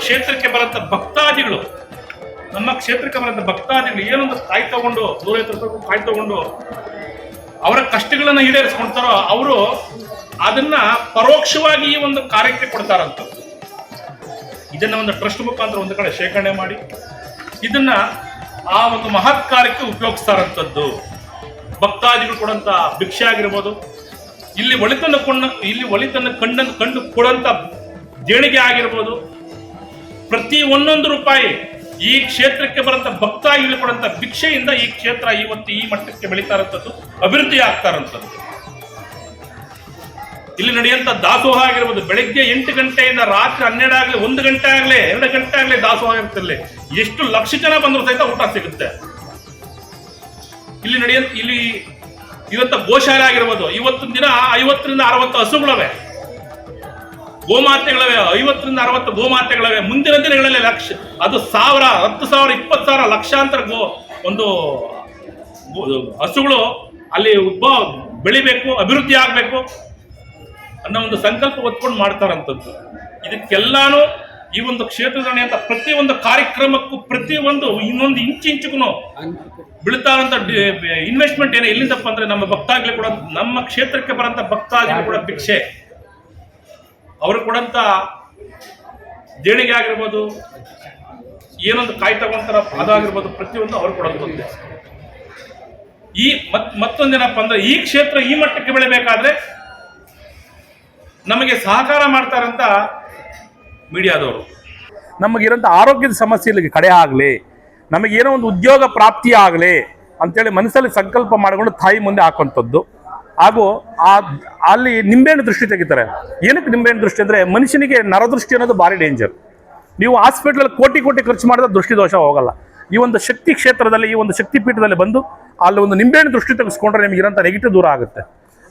ಕ್ಷೇತ್ರಕ್ಕೆ ಬರಂತ ಭಕ್ತಾದಿಗಳು, ನಮ್ಮ ಕ್ಷೇತ್ರಕ್ಕೆ ಬರಂತ ಭಕ್ತಾದಿಗಳು ಏನೊಂದು ಕಾಯಿ ತಗೊಂಡು ದೂರ ರೂಪಾಯಿ ಕಾಯಿ ತಗೊಂಡು ಅವರ ಕಷ್ಟಗಳನ್ನು ಈಡೇರಿಸ್ಕೊಳ್ತಾರೋ ಅವರು ಅದನ್ನ ಪರೋಕ್ಷವಾಗಿ ಈ ಒಂದು ಕಾರ್ಯಕ್ಕೆ ಕೊಡ್ತಾರಂತ. ಇದನ್ನ ಒಂದು ಟ್ರಸ್ಟ್ ಮುಖಾಂತರ ಒಂದು ಕಡೆ ಶೇಖರಣೆ ಮಾಡಿ, ಇದನ್ನ ಆ ಒಂದು ಮಹತ್ ಕಾರ್ಯಕ್ಕೆ ಉಪಯೋಗಿಸ್ತಾರಂಥದ್ದು ಭಕ್ತಾದಿಗಳು ಕೊಡಂತ ಭಿಕ್ಷೆ ಆಗಿರ್ಬೋದು, ಇಲ್ಲಿ ಒಳಿತನ್ನು ಕೊಂಡ, ಇಲ್ಲಿ ಒಳಿತನ್ನು ಕಂಡ ಕಂಡು ಕೊಡಂತ ದೇಣಿಗೆ ಆಗಿರ್ಬೋದು ಪ್ರತಿ ಒಂದೊಂದು ರೂಪಾಯಿ ಈ ಕ್ಷೇತ್ರಕ್ಕೆ ಬರಂತ ಭಕ್ತ ಇಳಿಕೊಡಂತ ಭಿಕ್ಷೆಯಿಂದ ಈ ಕ್ಷೇತ್ರ ಇವತ್ತು ಈ ಮಟ್ಟಕ್ಕೆ ಬೆಳೀತಾ ಇರೋಂಥದ್ದು ಅಭಿವೃದ್ಧಿ ಆಗ್ತಾ ಇಲ್ಲಿ ನಡೆಯುವಂತ ದಾಸೋಹ ಆಗಿರ್ಬೋದು, ಬೆಳಗ್ಗೆ ಎಂಟು ಗಂಟೆಯಿಂದ ರಾತ್ರಿ ಹನ್ನೆರಡು ಆಗಲಿ, ಒಂದು ಗಂಟೆ ಆಗಲಿ, ಎರಡು ಗಂಟೆ ಆಗಲಿ ದಾಸೋಹ ಇರ್ತಿರಲಿ ಎಷ್ಟು ಲಕ್ಷ ಜನ ಬಂದರೂ ಸಹಿತ ಊಟ ಸಿಗುತ್ತೆ. ಇಲ್ಲಿ ನಡೆಯ ಇಲ್ಲಿ ಇವತ್ತ ಗೋಶಾಲೆ ಆಗಿರ್ಬೋದು, ಇವತ್ತಿನ ದಿನ ಐವತ್ತರಿಂದ ಅರವತ್ತು ಹಸುಗಳವೆ. ಗೋಮಾತೆಗಳವೆ, ಐವತ್ತರಿಂದ ಅರವತ್ತು ಗೋಮಾತೆಗಳವೆ. ಮುಂದಿನ ದಿನಗಳಲ್ಲಿ ಲಕ್ಷ, ಅದು ಸಾವಿರ, ಹತ್ತು ಸಾವಿರ, ಇಪ್ಪತ್ತು ಸಾವಿರ ಲಕ್ಷಾಂತರ ಗೋ, ಒಂದು ಹಸುಗಳು ಅಲ್ಲಿ ಉದ್ಭವ ಬೆಳಿಬೇಕು, ಅಭಿವೃದ್ಧಿ ಆಗಬೇಕು ಅನ್ನೋ ಒಂದು ಸಂಕಲ್ಪ ಹೊತ್ಕೊಂಡು ಮಾಡ್ತಾರಂಥದ್ದು ಇದಕ್ಕೆಲ್ಲಾನು ಈ ಒಂದು ಕ್ಷೇತ್ರದಣೆ ಅಂತ ಪ್ರತಿ ಪ್ರತಿಯೊಂದು ಕಾರ್ಯಕ್ರಮಕ್ಕೂ ಪ್ರತಿಯೊಂದು ಇನ್ನೊಂದು ಇಂಚಿಂಚಿಗೂ ಬೀಳ್ತಾ ಇರೋಂಥ ಇನ್ವೆಸ್ಟ್ಮೆಂಟ್ ಏನೇ ಎಲ್ಲಿಂದಪ್ಪ ಅಂದ್ರೆ ನಮ್ಮ ಭಕ್ತಾಗ್ಲಿ ಕೂಡ ನಮ್ಮ ಕ್ಷೇತ್ರಕ್ಕೆ ಬರೋಂಥ ಭಕ್ತಾಗ್ಲಿ ಕೂಡ ಭಿಕ್ಷೆ. ಅವರು ಕೊಡಂತ ದೇಣಿಗೆ ಆಗಿರ್ಬೋದು, ಏನೊಂದು ಕಾಯಿ ತಗೊಂತಾರ ಅದಾಗಿರ್ಬೋದು, ಪ್ರತಿಯೊಂದು ಅವ್ರು ಕೊಡೋದು ಈ ಮತ್ ಮತ್ತೊಂದೇನಪ್ಪ ಅಂದ್ರೆ, ಈ ಕ್ಷೇತ್ರ ಈ ಮಟ್ಟಕ್ಕೆ ಬೆಳಿಬೇಕಾದ್ರೆ ನಮಗೆ ಸಹಕಾರ ಮಾಡ್ತಾರಂತ ಮೀಡಿಯಾದವರು. ನಮಗಿರೋಂಥ ಆರೋಗ್ಯದ ಸಮಸ್ಯೆ ಇಲ್ಲಿಗೆ ಕಡೆ ಆಗಲಿ, ನಮಗೇನೋ ಒಂದು ಉದ್ಯೋಗ ಪ್ರಾಪ್ತಿ ಆಗಲಿ ಅಂತೇಳಿ ಮನಸ್ಸಲ್ಲಿ ಸಂಕಲ್ಪ ಮಾಡಿಕೊಂಡು ತಾಯಿ ಮುಂದೆ ಹಾಕುವಂಥದ್ದು. ಹಾಗೂ ಆ, ಅಲ್ಲಿ ನಿಂಬೆಹಣ್ಣು ದೃಷ್ಟಿ ತೆಗಿತಾರೆ. ಏನಕ್ಕೆ ನಿಂಬೆಹಣ್ಣು ದೃಷ್ಟಿ ಅಂದರೆ ಮನುಷ್ಯನಿಗೆ ನರದೃಷ್ಟಿ ಅನ್ನೋದು ಭಾರಿ ಡೇಂಜರ್ ನೀವು ಹಾಸ್ಪಿಟ್ಲಲ್ಲಿ ಕೋಟಿ ಕೋಟಿ ಖರ್ಚು ಮಾಡಿದ್ರೆ ದೃಷ್ಟಿ ದೋಷ ಹೋಗಲ್ಲ. ಈ ಒಂದು ಶಕ್ತಿ ಕ್ಷೇತ್ರದಲ್ಲಿ, ಈ ಒಂದು ಶಕ್ತಿ ಪೀಠದಲ್ಲಿ ಬಂದು ಅಲ್ಲಿ ಒಂದು ನಿಂಬೆಹಣ್ಣು ದೃಷ್ಟಿ ತೆಗೆಸ್ಕೊಂಡ್ರೆ ನಿಮಗೆ ಇರೋಂಥ ನೆಗೆಟಿವ್ ದೂರ ಆಗುತ್ತೆ.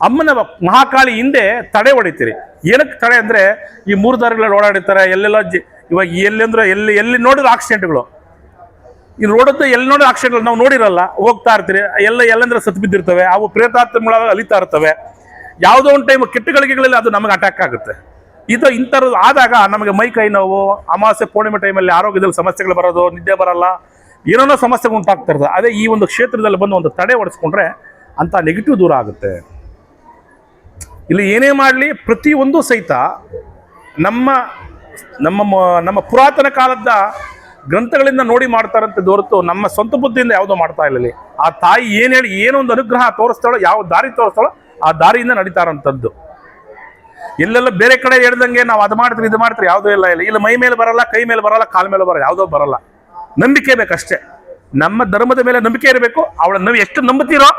ಅಮ್ಮನ ಮಹಾಕಾಳಿ ಹಿಂದೆ ತಡೆ ಹೊಡಿತೀರಿ. ಏನಕ್ಕೆ ತಡೆ ಅಂದರೆ ಈ ಮೂರು ದಾರಿಗಳಲ್ಲಿ ಓಡಾಡಿರ್ತಾರೆ, ಎಲ್ಲೆಲ್ಲ ಜಿ- ಇವಾಗ ಎಲ್ಲೆಂದ್ರೆ ಎಲ್ಲಿ ಎಲ್ಲಿ ನೋಡಿದ್ರೆ ಆಕ್ಸಿಡೆಂಟ್ಗಳು ಈ ರೋಡದ್ದು ಎಲ್ಲಿ ನೋಡಿದ್ರೆ ಅಕ್ಷರಗಳು ನಾವು ನೋಡಿರಲ್ಲ. ಹೋಗ್ತಾ ಇರ್ತೀರಿ, ಎಲ್ಲ ಎಲ್ಲಂದ್ರೆ ಸತ್ತು ಬಿದ್ದಿರ್ತವೆ, ಅವು ಪ್ರೇತಾತ್ಮಗಳಾಗ ಅಲಿತಾ ಇರ್ತವೆ. ಯಾವುದೋ ಒಂದು ಟೈಮ್ ಕೆಟ್ಟ ಗಳಿಗೆಗಳಲ್ಲಿ ಅದು ನಮಗೆ ಅಟ್ಯಾಕ್ ಆಗುತ್ತೆ. ಇದು ಇಂಥದ್ದು ಆದಾಗ ನಮಗೆ ಮೈ, ಕೈ ನೋವು, ಅಮಾವಾಸ್ಯೆ, ಪೂರ್ಣಿಮೆ ಟೈಮಲ್ಲಿ ಆರೋಗ್ಯದಲ್ಲಿ ಸಮಸ್ಯೆಗಳು ಬರೋದು, ನಿದ್ದೆ ಬರಲ್ಲ, ಏನೇನೋ ಸಮಸ್ಯೆಗಳು ಉಂಟಾಗ್ತಾ ಅದೇ ಈ ಒಂದು ಕ್ಷೇತ್ರದಲ್ಲಿ ಬಂದು ಒಂದು ತಡೆ ಹೊಡೆಸ್ಕೊಂಡ್ರೆ ಅಂತ ನೆಗೆಟಿವ್ ದೂರ ಆಗುತ್ತೆ. ಇಲ್ಲಿ ಏನೇ ಮಾಡಲಿ, ಪ್ರತಿಯೊಂದು ಸಹಿತ ನಮ್ಮ ನಮ್ಮ ನಮ್ಮ ಪುರಾತನ ಕಾಲದ ಗ್ರಂಥಗಳಿಂದ ನೋಡಿ ಮಾಡ್ತಾರಂತೆ ಹೊರತು ನಮ್ಮ ಸ್ವಂತ ಬುದ್ಧಿಯಿಂದ ಯಾವುದೋ ಮಾಡ್ತಾ ಇಲ್ಲ ಆ ತಾಯಿ ಏನು ಹೇಳಿ ಏನೊಂದು ಅನುಗ್ರಹ ತೋರಿಸ್ತಾಳೋ, ಯಾವ ದಾರಿ ತೋರಿಸ್ತಾಳೋ, ಆ ದಾರಿಯಿಂದ ನಡೀತಾರಂಥದ್ದು. ಎಲ್ಲೆಲ್ಲ ಬೇರೆ ಕಡೆ ಹೇಳ್ದಂಗೆ ನಾವು ಅದು ಮಾಡ್ತೀವಿ, ಇದು ಮಾಡ್ತೀವಿ, ಯಾವುದೋ ಇಲ್ಲ ಇಲ್ಲ. ಇಲ್ಲಿ, ಮೈ ಮೇಲೆ ಬರಲ್ಲ, ಕೈ ಮೇಲೆ ಬರಲ್ಲ, ಕಾಲ ಮೇಲೆ ಬರಲ್ಲ, ಯಾವುದೋ ಬರಲ್ಲ. ನಂಬಿಕೆ ಬೇಕಷ್ಟೇ. ನಮ್ಮ ಧರ್ಮದ ಮೇಲೆ ನಂಬಿಕೆ ಇರಬೇಕು, ಅವಳ ನಾವು ಎಷ್ಟು ನಂಬುತ್ತೀರೋ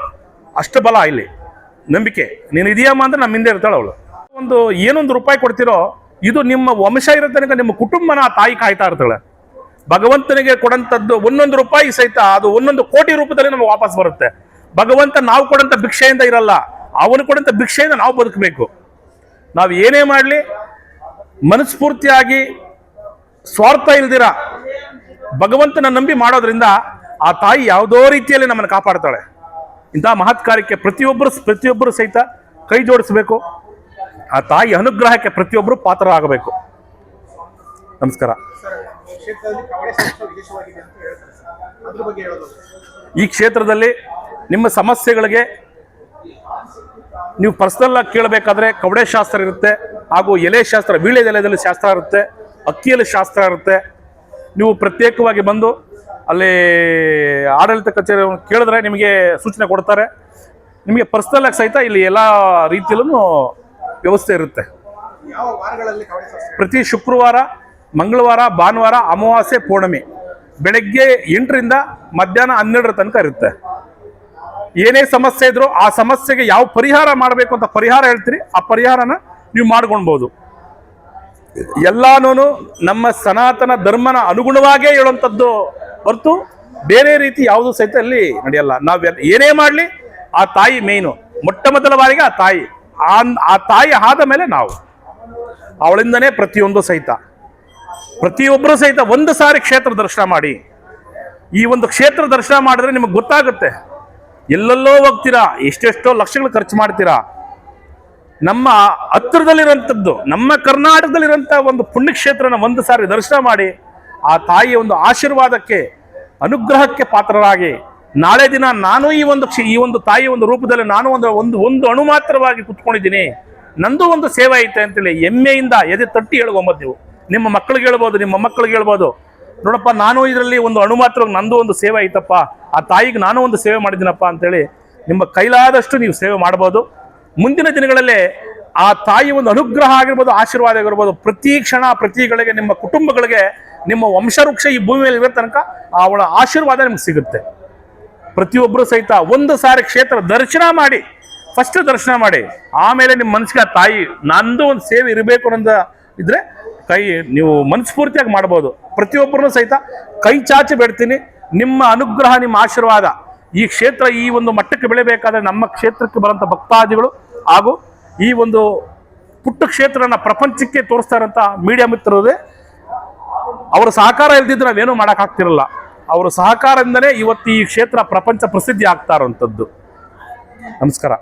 ಅಷ್ಟು ಬಲ ಇಲ್ಲಿ. ನಂಬಿಕೆ. ನೀನು ಇದೆಯಮ್ಮ ಅಂದ್ರೆ ನಮ್ಮ ಹಿಂದೆ ಇರ್ತಾಳೆ ಅವಳು. ಒಂದು, ಏನೊಂದು ರೂಪಾಯಿ ಕೊಡ್ತಿರೋ, ಇದು ನಿಮ್ಮ ವಂಶ ಇರೋ ತನಕ ನಿಮ್ಮ ಕುಟುಂಬನ ಆ ತಾಯಿ ಕಾಯ್ತಾ ಇರ್ತಾಳೆ. ಭಗವಂತನಿಗೆ ಕೊಡಂತದ್ದು ಒಂದೊಂದು ರೂಪಾಯಿ ಸಹಿತ ಅದು ಒಂದೊಂದು ಕೋಟಿ ರೂಪದಲ್ಲಿ ನಮಗೆ ವಾಪಸ್ ಬರುತ್ತೆ. ಭಗವಂತ ನಾವು ಕೊಡಂತ ಭಿಕ್ಷೆಯಿಂದ ಇರಲ್ಲ, ಅವನು ಕೊಡಂತ ಭಿಕ್ಷೆಯಿಂದ ನಾವು ಬದುಕಬೇಕು. ನಾವು ಏನೇ ಮಾಡಲಿ, ಮನಸ್ಫೂರ್ತಿಯಾಗಿ ಸ್ವಾರ್ಥ ಇಲ್ದಿರ ಭಗವಂತನ ನಂಬಿ ಮಾಡೋದ್ರಿಂದ ಆ ತಾಯಿ ಯಾವುದೋ ರೀತಿಯಲ್ಲಿ ನಮ್ಮನ್ನು ಕಾಪಾಡ್ತಾಳೆ. ಇಂತಹ ಮಹತ್ ಕಾರ್ಯಕ್ಕೆ ಪ್ರತಿಯೊಬ್ಬರು ಪ್ರತಿಯೊಬ್ಬರು ಸಹಿತ ಕೈ ಜೋಡಿಸಬೇಕು. ಆ ತಾಯಿ ಅನುಗ್ರಹಕ್ಕೆ ಪ್ರತಿಯೊಬ್ಬರು ಪಾತ್ರರಾಗಬೇಕು. ಹೇಳೋದು ಈ ಕ್ಷೇತ್ರದಲ್ಲಿ ನಿಮ್ಮ ಸಮಸ್ಯೆಗಳಿಗೆ ನೀವು ಪರ್ಸನಲ್ ಆಗಿ ಕೇಳಬೇಕಾದ್ರೆ ಕವಡೆ ಶಾಸ್ತ್ರ ಇರುತ್ತೆ ಹಾಗೂ ಎಲೆ ಶಾಸ್ತ್ರ ವೀಳ್ಯದೆಲೆಯಲ್ಲಿ ಶಾಸ್ತ್ರ ಇರುತ್ತೆ ಅಕ್ಕಿಯಲ್ಲಿ ಶಾಸ್ತ್ರ ಇರುತ್ತೆ. ನೀವು ಪ್ರತ್ಯೇಕವಾಗಿ ಬಂದು ಅಲ್ಲಿ ಆಡಳಿತ ಕಚೇರಿಯನ್ನು ಕೇಳಿದ್ರೆ ನಿಮಗೆ ಸೂಚನೆ ಕೊಡ್ತಾರೆ. ನಿಮಗೆ ಪರ್ಸನಲ್ ಆಗಿ ಸಹಿತ ಇಲ್ಲಿ ಎಲ್ಲ ರೀತಿಯಲ್ಲೂ ವ್ಯವಸ್ಥೆ ಇರುತ್ತೆ. ಪ್ರತಿ ಶುಕ್ರವಾರ ಮಂಗಳವಾರ, ಭಾನುವಾರ, ಅಮಾವಾಸ್ಯೆ, ಪೂರ್ಣಿಮೆ. ಬೆಳಗ್ಗೆ ಎಂಟರಿಂದ ಮಧ್ಯಾಹ್ನ ಹನ್ನೆರಡರ ತನಕ ಇರುತ್ತೆ. ಏನೇ ಸಮಸ್ಯೆ ಇದ್ರೂ ಆ ಸಮಸ್ಯೆಗೆ ಯಾವ ಪರಿಹಾರ ಮಾಡಬೇಕು ಅಂತ ಪರಿಹಾರ ಹೇಳ್ತೀರಿ, ಆ ಪರಿಹಾರನ ನೀವು ಮಾಡ್ಕೊಳ್ಬೋದು. ಎಲ್ಲಾನು ನಮ್ಮ ಸನಾತನ ಧರ್ಮನ ಅನುಗುಣವಾಗೇ ಹೇಳುವಂಥದ್ದು ಹೊರತು ಬೇರೆ ರೀತಿ ಯಾವುದು ಸಹಿತ ಅಲ್ಲಿ ನಡೆಯಲ್ಲ. ನಾವು ಏನೇ ಮಾಡಲಿ, ಆ ತಾಯಿ ಮೇಯ್ನು. ಮೊಟ್ಟ ಮೊದಲ ಬಾರಿಗೆ ಆ ತಾಯಿ. ಆ ಆ ತಾಯಿ ಆದ ಮೇಲೆ ನಾವು. ಅವಳಿಂದನೇ ಪ್ರತಿಯೊಂದು ಸಹಿತ. ಪ್ರತಿಯೊಬ್ಬರು ಸಹಿತ ಒಂದು ಸಾರಿ ಕ್ಷೇತ್ರ ದರ್ಶನ ಮಾಡಿ. ಈ ಒಂದು ಕ್ಷೇತ್ರ ದರ್ಶನ ಮಾಡಿದ್ರೆ ನಿಮಗೆ ಗೊತ್ತಾಗುತ್ತೆ. ಎಲ್ಲೆಲ್ಲೋ ಹೋಗ್ತೀರಾ, ಎಷ್ಟೆಷ್ಟೋ ಲಕ್ಷಗಳು ಖರ್ಚು ಮಾಡ್ತೀರಾ. ನಮ್ಮ ಹತ್ತಿರದಲ್ಲಿರುವಂಥದ್ದು ನಮ್ಮ ಕರ್ನಾಟಕದಲ್ಲಿರುವಂಥ ಒಂದು ಪುಣ್ಯಕ್ಷೇತ್ರನ ಒಂದು ಸಾರಿ ದರ್ಶನ ಮಾಡಿ, ಆ ತಾಯಿಯ ಒಂದು ಆಶೀರ್ವಾದಕ್ಕೆ, ಅನುಗ್ರಹಕ್ಕೆ ಪಾತ್ರರಾಗಿ, ನಾಳೆ ದಿನ ನಾನು ಈ ಒಂದು ಈ ಒಂದು ತಾಯಿಯ ಒಂದು ರೂಪದಲ್ಲಿ ನಾನು ಒಂದು ಒಂದು ಒಂದು ಅಣು ಮಾತ್ರವಾಗಿ ಕುತ್ಕೊಂಡಿದ್ದೀನಿ. ನಂದು ಒಂದು ಸೇವೆ ಐತೆ ಅಂತೇಳಿ ಹೆಮ್ಮೆಯಿಂದ ಎದೆ ತಟ್ಟಿ ಹೇಳ್ಕೊಂಬದ್ ನೀವು ನಿಮ್ಮ ಮಕ್ಕಳಿಗೆ ಹೇಳ್ಬೋದು, ನಿಮ್ಮ ಮಕ್ಕಳಿಗೆ ಹೇಳ್ಬೋದು. ನೋಡಪ್ಪ, ನಾನು ಇದರಲ್ಲಿ ಒಂದು ಅಣು ಮಾತ್ರ, ನಂದು ಒಂದು ಸೇವೆ ಐತಪ್ಪ ಆ ತಾಯಿಗೆ ನಾನು ಒಂದು ಸೇವೆ ಮಾಡಿದ್ದೀನಪ್ಪ ಅಂತೇಳಿ ನಿಮ್ಮ ಕೈಲಾದಷ್ಟು ನೀವು ಸೇವೆ ಮಾಡ್ಬೋದು. ಮುಂದಿನ ದಿನಗಳಲ್ಲಿ ಆ ತಾಯಿ ಒಂದು ಅನುಗ್ರಹ ಆಗಿರ್ಬೋದು, ಆಶೀರ್ವಾದ ಆಗಿರ್ಬೋದು, ಪ್ರತಿ ಕ್ಷಣ ಪ್ರತಿಗಳಿಗೆ ನಿಮ್ಮ ಕುಟುಂಬಗಳಿಗೆ, ನಿಮ್ಮ ವಂಶವೃಕ್ಷ ಈ ಭೂಮಿಯಲ್ಲಿ ಇರೋ ತನಕ ಅವಳ ಆಶೀರ್ವಾದ ನಿಮ್ಗೆ ಸಿಗುತ್ತೆ. ಪ್ರತಿಯೊಬ್ಬರು ಸಹಿತ ಒಂದು ಸಾರಿ ಕ್ಷೇತ್ರ ದರ್ಶನ ಮಾಡಿ ಫಸ್ಟ್ ದರ್ಶನ ಮಾಡಿ, ಆಮೇಲೆ ನಿಮ್ಮ ಮನಸ್ಸಿಗೆ ಆ ತಾಯಿ, ನಂದು ಒಂದು ಸೇವೆ ಇರಬೇಕು ಅನ್ನೋದ ಇದ್ರೆ ಕೈ ನೀವು ಮನಸ್ಫೂರ್ತಿಯಾಗಿ ಮಾಡ್ಬೋದು. ಪ್ರತಿಯೊಬ್ಬರನ್ನು ಸಹಿತ ಕೈ ಚಾಚಿ ಬೇಡ್ತೀನಿ. ನಿಮ್ಮ ಅನುಗ್ರಹ, ನಿಮ್ಮ ಆಶೀರ್ವಾದ ಈ ಕ್ಷೇತ್ರ ಈ ಒಂದು ಮಟ್ಟಕ್ಕೆ ಬೆಳೆಯಬೇಕಾದ್ರೆ ನಮ್ಮ ಕ್ಷೇತ್ರಕ್ಕೆ ಬರೋಂಥ ಭಕ್ತಾದಿಗಳು ಹಾಗೂ ಈ ಒಂದು ಪುಟ್ಟ ಕ್ಷೇತ್ರನ ಪ್ರಪಂಚಕ್ಕೆ ತೋರಿಸ್ತಾ ಇರೋಂಥ ಮೀಡಿಯಾ ಮಿತ್ರರೇ, ಅವರ ಸಹಕಾರ ಇಲ್ದಿದ್ರೆ ನಾವೇನೂ ಮಾಡೋಕ್ಕಾಗ್ತಿರಲ್ಲ ಅವರ ಸಹಕಾರದಿಂದನೇ ಇವತ್ತು ಈ ಕ್ಷೇತ್ರ ಪ್ರಪಂಚ ಪ್ರಸಿದ್ಧಿ ಆಗ್ತಾ ಇರೋಂಥದ್ದು ನಮಸ್ಕಾರ.